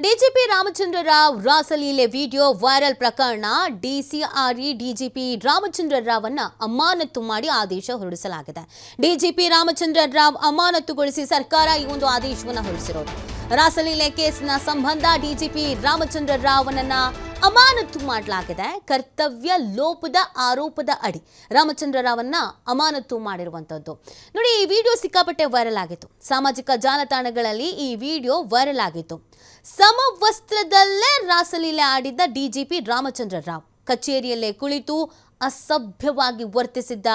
DGP Ramachandra Rao ರಾಸಲೀಲೆ video viral ಪ್ರಕರಣ DCRE DGP Ramachandra Rao ರಾವನ್ನ ಅಮಾನತು ಮಾಡಿ ಆದೇಶ ಹೊರಡಿಸಲಾಗಿದೆ. ಡಿಜಿಪಿ ರಾಮಚಂದ್ರ ರಾವ್ ಅಮಾನತುಗೊಳಿಸಿ ಸರ್ಕಾರ ಈ ಒಂದು ಆದೇಶವನ್ನು ಹೊರಡಿಸಿರೋದು. ರಾಸಲೀಲೆ ಕೇಸ್ನ ಸಂಬಂಧ ಡಿಜಿಪಿ ರಾಮಚಂದ್ರ ರಾವನನ್ನ ಅಮಾನತು ಮಾಡಲಾಗಿದೆ. ಕರ್ತವ್ಯ ಲೋಪದ ಆರೋಪದ ಅಡಿ ರಾಮಚಂದ್ರ ರಾವನ್ನ ಅಮಾನತು ಮಾಡಿರುವಂತದ್ದು. ನೋಡಿ, ಈ ವಿಡಿಯೋ ಸಿಕ್ಕಾಪಟ್ಟೆ ವೈರಲ್ ಆಗಿತ್ತು. ಸಾಮಾಜಿಕ ಜಾಲತಾಣಗಳಲ್ಲಿ ಈ ವಿಡಿಯೋ ವೈರಲ್ ಆಗಿತ್ತು. ಸಮವಸ್ತ್ರದಲ್ಲೇ ರಾಸಲೀಲೆ ಆಡಿದ್ದ ಡಿಜಿಪಿ ರಾಮಚಂದ್ರ ರಾವ್. ಕಚೇರಿಯಲ್ಲೇ ಕುಳಿತು ಅಸಭ್ಯವಾಗಿ ವರ್ತಿಸಿದ್ದ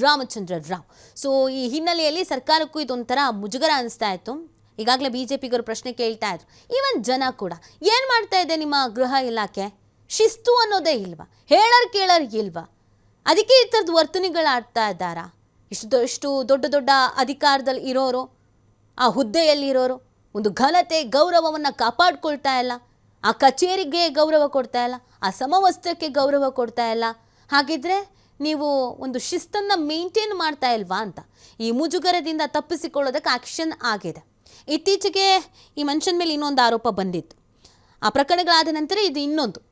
ರಾಮಚಂದ್ರ ರಾವ್. ಸೊ, ಈ ಹಿನ್ನೆಲೆಯಲ್ಲಿ ಸರ್ಕಾರಕ್ಕೂ ಇದೊಂಥರ ಮುಜುಗರ ಅನಿಸ್ತಾ ಇತ್ತು. ಈಗಾಗಲೇ ಬಿ ಜೆ ಪಿಗರು ಪ್ರಶ್ನೆ ಕೇಳ್ತಾ ಇದ್ರು. ಈವನ್ ಜನ ಕೂಡ. ಏನು ಮಾಡ್ತಾ ಇದೆ ನಿಮ್ಮ ಗೃಹ ಇಲಾಖೆ? ಶಿಸ್ತು ಅನ್ನೋದೇ ಇಲ್ವಾ? ಹೇಳರ್ ಕೇಳರ್ ಇಲ್ವಾ? ಅದಕ್ಕೆ ಈ ಥರದ್ದು ವರ್ತನೆಗಳಾಡ್ತಾ ಇದ್ದಾರಾ? ಇಷ್ಟು ಇಷ್ಟು ದೊಡ್ಡ ದೊಡ್ಡ ಅಧಿಕಾರದಲ್ಲಿ ಇರೋರು? ಆ ಹುದ್ದೆಯಲ್ಲಿರೋರು ಒಂದು ಘನತೆ ಗೌರವವನ್ನು ಕಾಪಾಡ್ಕೊಳ್ತಾ ಇಲ್ಲ? ಆ ಕಚೇರಿಗೆ ಗೌರವ ಕೊಡ್ತಾ ಇಲ್ಲ? ಆ ಸಮವಸ್ತ್ರಕ್ಕೆ ಗೌರವ ಕೊಡ್ತಾ ಇಲ್ಲ? ಹಾಗಿದ್ರೆ ನೀವು ಒಂದು ಶಿಸ್ತನ್ನು ಮೇಂಟೈನ್ ಮಾಡ್ತಾ ಇಲ್ವಾ ಅಂತ? ಈ ಮುಜುಗರದಿಂದ ತಪ್ಪಿಸಿಕೊಳ್ಳೋದಕ್ಕೆ ಆಕ್ಷನ್ ಆಗಿದೆ. ಇತ್ತೀಚೆಗೆ ಈ ಮನುಷ್ಯನ ಮೇಲೆ ಇನ್ನೊಂದು ಆರೋಪ ಬಂದಿತ್ತು. ಆ ಪ್ರಕರಣಗಳಾದ ನಂತರ ಇದು ಇನ್ನೊಂದು.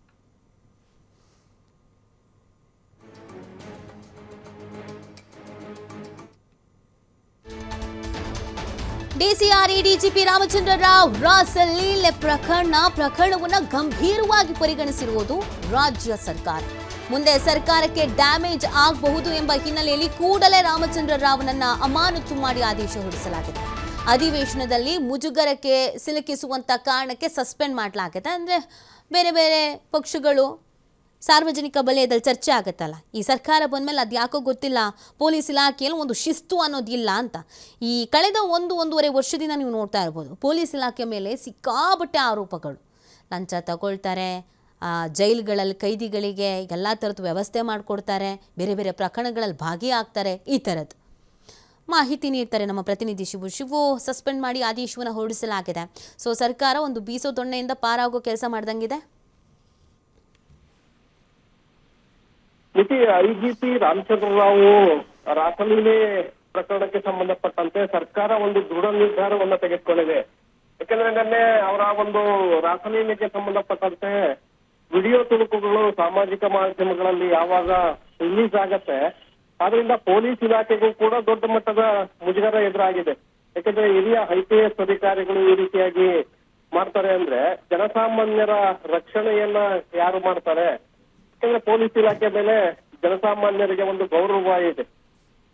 ಡಿಸಿಆರ್ಇ ಡಿಜಿಪಿ ರಾಮಚಂದ್ರ ರಾವ್ ರಾಸಲೀಲೆ ಪ್ರಕರಣ, ಪ್ರಕರಣವನ್ನು ಗಂಭೀರವಾಗಿ ಪರಿಗಣಿಸಿರುವುದು ರಾಜ್ಯ ಸರ್ಕಾರ. ಮುಂದೆ ಸರ್ಕಾರಕ್ಕೆ ಡ್ಯಾಮೇಜ್ ಆಗಬಹುದು ಎಂಬ ಹಿನ್ನೆಲೆಯಲ್ಲಿ ಕೂಡಲೇ ರಾಮಚಂದ್ರ ರಾವ್ನನ್ನ ಅಮಾನತು ಮಾಡಿ ಆದೇಶ ಹೊರಡಿಸಲಾಗಿದೆ. ಅಧಿವೇಶನದಲ್ಲಿ ಮುಜುಗರಕ್ಕೆ ಸಿಲುಕಿಸುವಂಥ ಕಾರಣಕ್ಕೆ ಸಸ್ಪೆಂಡ್ ಮಾಡಲಾಗುತ್ತೆ. ಅಂದರೆ ಬೇರೆ ಬೇರೆ ಪಕ್ಷಗಳು ಸಾರ್ವಜನಿಕ ವಲಯದಲ್ಲಿ ಚರ್ಚೆ ಆಗುತ್ತಲ್ಲ. ಈ ಸರ್ಕಾರ ಬಂದಮೇಲೆ ಅದು ಯಾಕೋ ಗೊತ್ತಿಲ್ಲ. ಪೊಲೀಸ್ ಇಲಾಖೆಯಲ್ಲಿ ಒಂದು ಶಿಸ್ತು ಅನ್ನೋದಿಲ್ಲ ಅಂತ. ಈ ಕಳೆದ ಒಂದು ಒಂದೂವರೆ ವರ್ಷದಿಂದ ನೀವು ನೋಡ್ತಾ ಇರ್ಬೋದು. ಪೊಲೀಸ್ ಇಲಾಖೆ ಮೇಲೆ ಸಿಕ್ಕಾಬಟ್ಟೆ ಆರೋಪಗಳು. ಲಂಚ ತಗೊಳ್ತಾರೆ ಜೈಲುಗಳಲ್ಲಿ ಕೈದಿಗಳಿಗೆ ಎಲ್ಲ ಥರದ್ದು ವ್ಯವಸ್ಥೆ ಮಾಡಿಕೊಡ್ತಾರೆ, ಬೇರೆ ಬೇರೆ ಪ್ರಕರಣಗಳಲ್ಲಿ ಭಾಗಿಯಾಗ್ತಾರೆ, ಈ ಥರದ್ದು ಮಾಹಿತಿ ನೀಡ್ತಾರೆ ನಮ್ಮ ಪ್ರತಿನಿಧಿ ಶಿವು. ಶಿವು, ಸಸ್ಪೆಂಡ್ ಮಾಡಿ ಆದೇಶವನ್ನು ಹೊರಡಿಸಲಾಗಿದೆ. ಸೊ ಸರ್ಕಾರ ಒಂದು ಬೀಸೋ ದೊಣ್ಣೆಯಿಂದ ಪಾರಾಗೋ ಕೆಲಸ ಮಾಡ್ದಂಗಿದೆ? ಐಜಿಪಿ ರಾಮಚಂದ್ರ ರಾವ್ ರಾಸಲೀಲೆ ಪ್ರಕರಣಕ್ಕೆ ಸಂಬಂಧಪಟ್ಟಂತೆ ಸರ್ಕಾರ ಒಂದು ದೃಢ ನಿರ್ಧಾರವನ್ನ ತೆಗೆದುಕೊಂಡಿದೆ. ಯಾಕಂದ್ರೆ ನಿನ್ನೆ ಅವರ ಒಂದು ರಾಸಲೀಲೆಗೆ ಸಂಬಂಧಪಟ್ಟಂತೆ ವಿಡಿಯೋ ತುಣುಕುಗಳು ಸಾಮಾಜಿಕ ಮಾಧ್ಯಮಗಳಲ್ಲಿ ಯಾವಾಗ ರಿಲೀಸ್ ಆಗತ್ತೆ ಆದ್ರಿಂದ ಪೊಲೀಸ್ ಇಲಾಖೆಗೂ ಕೂಡ ದೊಡ್ಡ ಮಟ್ಟದ ಮುಜುಗರ ಎದುರಾಗಿದೆ. ಯಾಕಂದ್ರೆ ಹಿರಿಯ ಐ ಪಿ ಎಸ್ ಅಧಿಕಾರಿಗಳು ಈ ರೀತಿಯಾಗಿ ಮಾಡ್ತಾರೆ ಅಂದ್ರೆ ಜನಸಾಮಾನ್ಯರ ರಕ್ಷಣೆಯನ್ನ ಯಾರು ಮಾಡ್ತಾರೆ? ಯಾಕಂದ್ರೆ ಪೊಲೀಸ್ ಇಲಾಖೆ ಮೇಲೆ ಜನಸಾಮಾನ್ಯರಿಗೆ ಒಂದು ಗೌರವ ಇದೆ.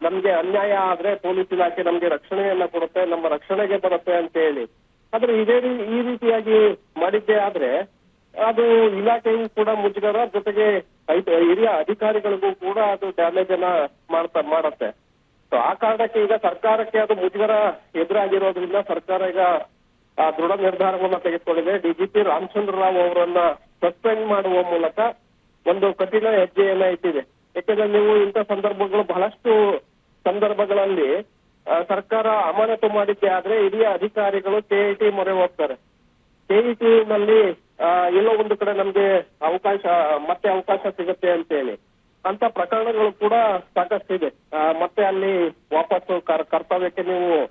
ನಮ್ಗೆ ಅನ್ಯಾಯ ಆದ್ರೆ ಪೊಲೀಸ್ ಇಲಾಖೆ ನಮ್ಗೆ ರಕ್ಷಣೆಯನ್ನ ಕೊಡುತ್ತೆ, ನಮ್ಮ ರಕ್ಷಣೆಗೆ ಬರುತ್ತೆ ಅಂತ ಹೇಳಿ. ಆದ್ರೆ ಇದೇ ಈ ರೀತಿಯಾಗಿ ಮಾಡಿದ್ದೇ ಆದ್ರೆ ಅದು ಇಲಾಖೆಯೂ ಕೂಡ ಮುಜುಗರ ಜೊತೆಗೆ ಹಿರಿಯ ಅಧಿಕಾರಿಗಳಿಗೂ ಕೂಡ ಅದು ಡ್ಯಾಮೇಜ್ ಅನ್ನ ಮಾಡ್ತಾ ಮಾಡತ್ತೆ. ಸೊ ಆ ಕಾರಣಕ್ಕೆ ಈಗ ಸರ್ಕಾರಕ್ಕೆ ಅದು ಮುಜುಗರ ಎದುರಾಗಿರೋದ್ರಿಂದ ಸರ್ಕಾರ ಈಗ ಆ ದೃಢ ನಿರ್ಧಾರವನ್ನ ತೆಗೆದುಕೊಂಡಿದೆ. ಡಿಜಿಪಿ ರಾಮಚಂದ್ರ ರಾವ್ ಅವರನ್ನ ಸಸ್ಪೆಂಡ್ ಮಾಡುವ ಮೂಲಕ ಒಂದು ಕಠಿಣ ಹೆಜ್ಜೆಯನ್ನ ಇಟ್ಟಿದೆ. ಯಾಕಂದ್ರೆ ನೀವು ಇಂಥ ಸಂದರ್ಭಗಳು ಬಹಳಷ್ಟು ಸಂದರ್ಭಗಳಲ್ಲಿ ಸರ್ಕಾರ ಅಮಾನತು ಮಾಡಿದ್ದೆ ಆದ್ರೆ ಹಿರಿಯ ಅಧಿಕಾರಿಗಳು ಕೆಐಟಿ ಮೊರೆ ಹೋಗ್ತಾರೆ. ಕೆಇಟಿ ನಲ್ಲಿ ಆ, ಎಲ್ಲೋ ಒಂದು ಕಡೆ ನಮ್ಗೆ ಅವಕಾಶ, ಮತ್ತೆ ಅವಕಾಶ ಸಿಗುತ್ತೆ ಅಂತ ಹೇಳಿ ಅಂತ ಪ್ರಕರಣಗಳು ಕೂಡ ಸಾಕಷ್ಟಿದೆ ಇದೆ. ಮತ್ತೆ ಅಲ್ಲಿ ವಾಪಸ್ಸು ಕರ್- ಕರ್ತವ್ಯಕ್ಕೆ ನೀವು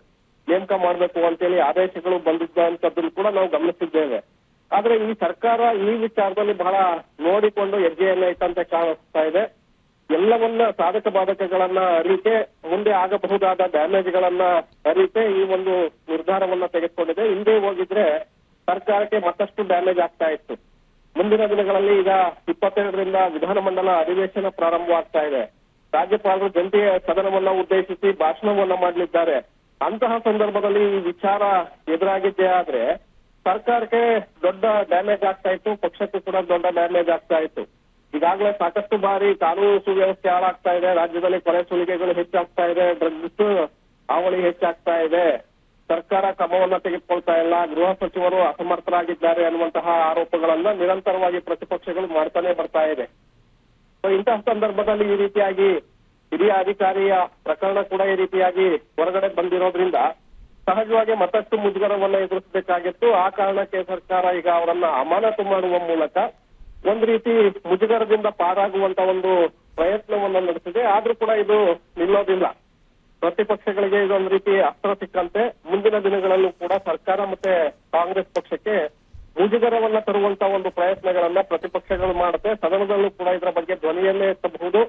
ನೇಮಕ ಮಾಡಬೇಕು ಅಂತೇಳಿ ಆದೇಶಗಳು ಬಂದಿದ್ದಂತದ್ದನ್ನು ಕೂಡ ನಾವು ಗಮನಿಸಿದ್ದೇವೆ. ಆದ್ರೆ ಈ ಸರ್ಕಾರ ಈ ವಿಚಾರದಲ್ಲಿ ಬಹಳ ನೋಡಿಕೊಂಡು ಹೆಜ್ಜೆಯನ್ನ ಇಟ್ಟಂತೆ ಕಾಣಿಸ್ತಾ ಇದೆ. ಎಲ್ಲವನ್ನ ಸಾಧಕ ಬಾಧಕಗಳನ್ನ ಅರಿತೆ, ಮುಂದೆ ಆಗಬಹುದಾದ ಡ್ಯಾಮೇಜ್ಗಳನ್ನ ಅರಿತೆ ಈ ಒಂದು ನಿರ್ಧಾರವನ್ನ ತೆಗೆದುಕೊಂಡಿದೆ. ಹಿಂದೆ ಹೋಗಿದ್ರೆ ಸರ್ಕಾರಕ್ಕೆ ಮತ್ತಷ್ಟು ಡ್ಯಾಮೇಜ್ ಆಗ್ತಾ ಇತ್ತು. ಮುಂದಿನ ದಿನಗಳಲ್ಲಿ ಈಗ ಇಪ್ಪತ್ತೆರಡರಿಂದ ವಿಧಾನಮಂಡಲ ಅಧಿವೇಶನ ಪ್ರಾರಂಭವಾಗ್ತಾ ಇದೆ. ರಾಜ್ಯಪಾಲರು ಜಂಟಿ ಸದನವನ್ನ ಉದ್ದೇಶಿಸಿ ಭಾಷಣವನ್ನ ಮಾಡಲಿದ್ದಾರೆ. ಅಂತಹ ಸಂದರ್ಭದಲ್ಲಿ ಈ ವಿಚಾರ ಎದುರಾಗಿದ್ದೇ ಆದ್ರೆ ಸರ್ಕಾರಕ್ಕೆ ದೊಡ್ಡ ಡ್ಯಾಮೇಜ್ ಆಗ್ತಾ ಇತ್ತು, ಪಕ್ಷಕ್ಕೂ ಕೂಡ ದೊಡ್ಡ ಡ್ಯಾಮೇಜ್ ಆಗ್ತಾ ಇತ್ತು. ಈಗಾಗಲೇ ಸಾಕಷ್ಟು ಬಾರಿ ಕಾನೂನು ಸುವ್ಯವಸ್ಥೆ ಹಾಳಾಗ್ತಾ ಇದೆ, ರಾಜ್ಯದಲ್ಲಿ ಕೊಲೆ ಸುಲಿಗೆಗಳು ಹೆಚ್ಚಾಗ್ತಾ ಇದೆ ಡ್ರಗ್ಸ್ ಹಾವಳಿ ಹೆಚ್ಚಾಗ್ತಾ ಇದೆ. ಸರ್ಕಾರ ಕ್ರಮವನ್ನ ತೆಗೆದುಕೊಳ್ತಾ ಇಲ್ಲ, ಗೃಹ ಸಚಿವರು ಅಸಮರ್ಥರಾಗಿದ್ದಾರೆ ಅನ್ನುವಂತಹ ಆರೋಪಗಳನ್ನ ನಿರಂತರವಾಗಿ ಪ್ರತಿಪಕ್ಷಗಳು ಮಾಡ್ತಾನೆ ಬರ್ತಾ ಇದೆ. ಸೊ ಇಂತಹ ಸಂದರ್ಭದಲ್ಲಿ ಈ ರೀತಿಯಾಗಿ ಹಿರಿಯ ಅಧಿಕಾರಿಯ ಪ್ರಕರಣ ಕೂಡ ಈ ರೀತಿಯಾಗಿ ಹೊರಗಡೆ ಬಂದಿರೋದ್ರಿಂದ ಸಹಜವಾಗಿ ಮತ್ತಷ್ಟು ಮುಜುಗರವನ್ನ ಎದುರಿಸಬೇಕಾಗಿತ್ತು. ಆ ಕಾರಣಕ್ಕೆ ಸರ್ಕಾರ ಈಗ ಅವರನ್ನ ಅಮಾನತು ಮಾಡುವ ಮೂಲಕ ಒಂದು ರೀತಿ ಮುಜುಗರದಿಂದ ಪಾರಾಗುವಂತ ಒಂದು ಪ್ರಯತ್ನವನ್ನ ನಡೆಸಿದೆ. ಆದ್ರೂ ಕೂಡ ಇದು ನಿಲ್ಲೋದಿಲ್ಲ. ಪ್ರತಿಪಕ್ಷಗಳಿಗೆ ಇದೊಂದು ರೀತಿ ಅಸ್ತ್ರ ಸಿಕ್ಕಂತೆ. ಮುಂದಿನ ದಿನಗಳಲ್ಲೂ ಕೂಡ ಸರ್ಕಾರ ಮತ್ತೆ ಕಾಂಗ್ರೆಸ್ ಪಕ್ಷಕ್ಕೆ ಮುಜುಗರವನ್ನ ತರುವಂತ ಒಂದು ಪ್ರಯತ್ನಗಳನ್ನ ಪ್ರತಿಪಕ್ಷಗಳು ಮಾಡುತ್ತೆ. ಸದನದಲ್ಲೂ ಕೂಡ ಇದರ ಬಗ್ಗೆ ಧ್ವನಿಯನ್ನೇ ಎತ್ತಬಹುದು.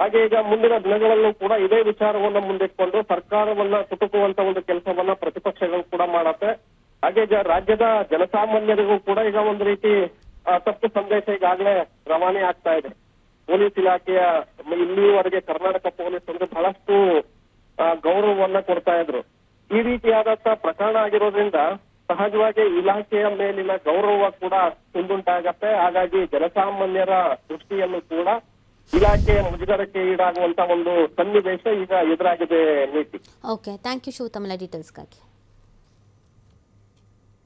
ಹಾಗೆ ಈಗ ಮುಂದಿನ ದಿನಗಳಲ್ಲೂ ಕೂಡ ಇದೇ ವಿಚಾರವನ್ನ ಮುಂದಿಟ್ಕೊಂಡು ಸರ್ಕಾರವನ್ನ ಕುಟುಕುವಂತ ಒಂದು ಕೆಲಸವನ್ನ ಪ್ರತಿಪಕ್ಷಗಳು ಕೂಡ ಮಾಡತ್ತೆ. ಹಾಗೆ ಈಗ ರಾಜ್ಯದ ಜನಸಾಮಾನ್ಯರಿಗೂ ಕೂಡ ಈಗ ಒಂದು ರೀತಿ ತಪ್ಪು ಸಂದೇಶ ಈಗಾಗಲೇ ರವಾನೆ ಆಗ್ತಾ ಇದೆ. ಪೊಲೀಸ್ ಇಲಾಖೆಯ ಇಲ್ಲಿಯವರೆಗೆ ಕರ್ನಾಟಕ ಪೊಲೀಸ್ ಅಂದ್ರೆ ಬಹಳಷ್ಟು ಗೌರವವನ್ನ ಕೊಡ್ತಾ ಇದ್ರು. ಈ ರೀತಿಯಾದಂತಹ ಪ್ರಕರಣ ಆಗಿರೋದ್ರಿಂದ ಸಹಜವಾಗಿ ಇಲಾಖೆಯ ಮೇಲಿನ ಗೌರವ ಕೂಡ ಕುಂದುಂಟಾಗತ್ತೆ ಹಾಗಾಗಿ ಜನಸಾಮಾನ್ಯರ ದೃಷ್ಟಿಯನ್ನು ಕೂಡ ಇಲಾಖೆಯ ಮುಜುಗರಕ್ಕೆ ಈಡಾಗುವಂತ ಒಂದು ಸನ್ನಿವೇಶ ಈಗ ಎದುರಾಗಿದೆ, ನೀತಿ. ಓಕೆ ಥ್ಯಾಂಕ್ ಯು ಶಿವತಮಲ ಡೀಟೇಲ್ಸ್ಗಾಗಿ